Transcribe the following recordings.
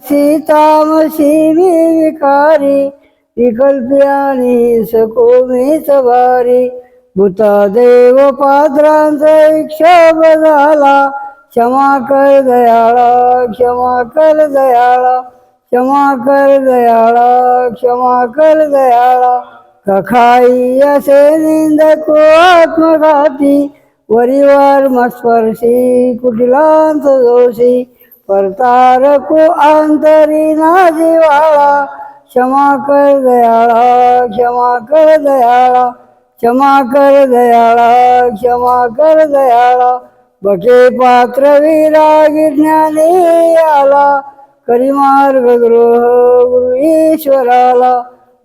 सीतामशी मी विकारी विकल्पी सको मी भारी भूता देव पात्रांचा क्षोभ झाला क्षमा कर दयाळा क्षमा कर दयाळा क्षमा कर दयाळा क्षमा कर दयाळा. कखाई असे निंदको आत्मघाती वरिवार मस्पर्शी कुटिलांत दोषी परतारको अंतरी ना जिवाळा क्षमा कर दयाळा क्षमा कर दयाळा क्षमा कर दयाळा क्षमा कर दयाळा. बके पात्र विरागी ज्ञानी आला करी मार्ग द्रोह गुरु ईश्वराला.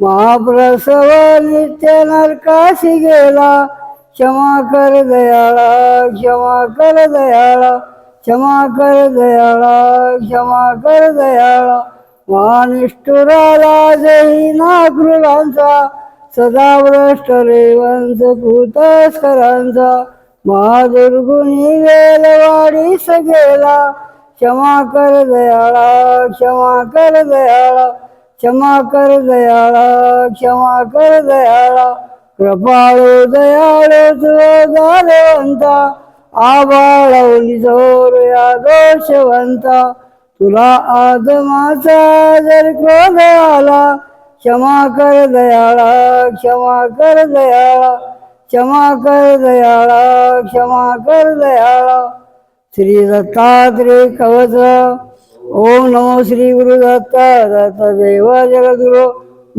महाप्रसव नित्य नरकाशी गेला क्षमा कर दयाळा क्षमा कर दयाळा. क्षमा कर दयाळा क्षमा कर दयाळा महानिष्ठुराला जही नागृहांचा सदा भ्रष्ट रेवंच भूतस्करांचा. महादुर्गुणी वेलवाडीस गेला क्षमा कर दयाळा क्षमा कर दयाळा क्षमा कर दयाळा क्षमा कर दयाळा कृपाळू दयाळू तुझ झालवंता आबाळवली जोर या दोषवंता. तुला आदमाचा जर क्रोध आला क्षमा कर दयाळा क्षमा कर दयाळा क्षमा कर दयाळा क्षमा कर दयाळा. श्री दत्तात्रेय कवच ओम नमो श्री गुरु दत्त दत्त देव जगद्गुरु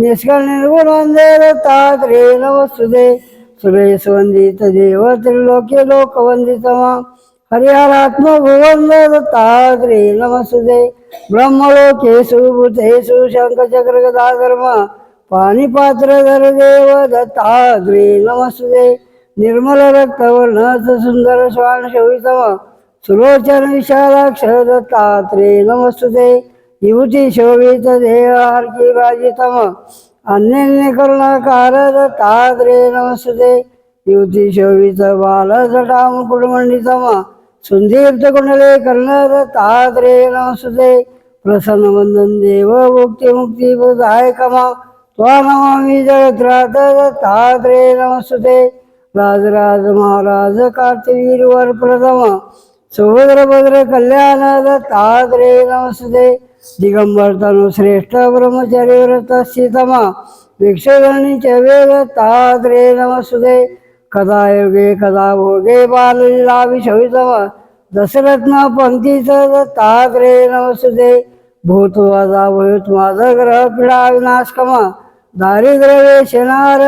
निष्कळ निर्गुण दत्तात्रे नमस्तुदे नमस्तुते. सुरेश वंदित देव त्रिलोके लोक वंदितमा हरिहरात्मभुवंद दत्तात्रेय नमस्तुते ब्रह्मलोकेषु भूतेषु शङ्खचक्र गदाधर्म पाणिपात्र धर देव दत्तात्रेय नमस्तुते निर्मल रक्तवर्णच सुंदर श्वान शोभितम सुलोचन विशालाक्ष दत्तात्रे नमस्तुते युवती शोभित देह हरकी नमस्ते अन्य करुणाकार दत्तात्रेय नमस्तुते युवती शोभित बाल कुंडले प्रसन्न वंदन देव मुक्ती मुक्ती प्रदायकमा त्वा नमामि जगत्रात दत्तात्रेय नमस्तुते राजराज महाराज कार्तिवीर वर प्रथम सुभद्र कल्याण नमस्ते दिगंबर तनु श्रेष्ठ ब्रह्मचारी व्रत सीतमा। भिक्षगणीचे वेद दत्तात्रेय सुदे कदा योगे कदा भोगे बाललीला विषवितम दशरत्न पंक्तीचं दत्तात्रेय नमस्ते भूतवादा भूत माझा ग्रह पिढा विनाश कमा दारिद्र्य वेशनार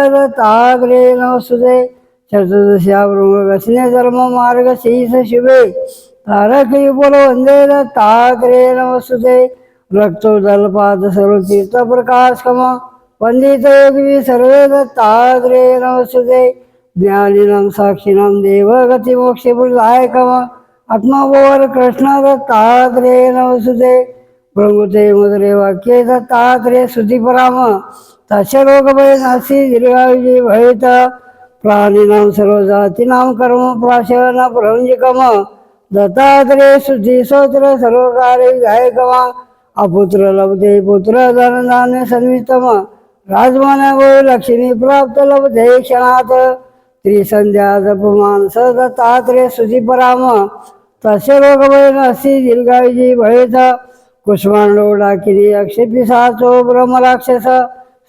चतुर्दशा ब्रह्मगसने धर्म मार्ग शीस शिवे वंदे दत्तात्रेय नमस्ते रक्तोदल पाद सर्व तीर्थ प्रकाश कम वंदित योगी सर्वे दत्तात्रेय नमस्ते ज्ञानिनं साक्षिणां देव गती आत्माभोवर कृष्ण दत्तात्रेय नमस्ते प्रभुते मधुरे वाक्ये दत्तात्रेय स्तुतिपराम तस्य रोगभय नासी दीर्घायुजी भयित प्राणिनां सर्व कर्म कर्म न प्रवंजिकम दत्तात्रे शुद्धी सर्वकारे सर्व कार्य गायकमा अपुत्र लभते पुत्र धनधान्य सन्वितम राजमान व लक्ष्मी प्राप्त लभते क्षणात। त्रिसंध्या जपमान स दत्तात्रेय सुधी पराम। तस्य रोगभय नसती दीर्घायुजी भयत कुष्मांडो डाकिरी अक्षेपी साचो ब्रह्मराक्षस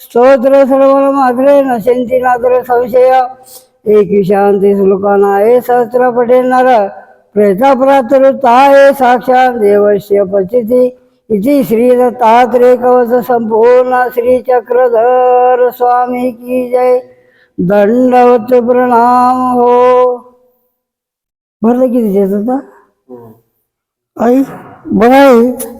स्तोत्र सर्व मात्रे नशंती नात्र संशय। एक विशांती श्लोकांना हे सहस्त्र पटेल हे साक्षात देवस्य पचिती इति श्री दत्तात्रेय कवच संपूर्ण श्री चक्रधर स्वामी की जय। दंडवत प्रणाम हो। भरलं किती देत आता आई आई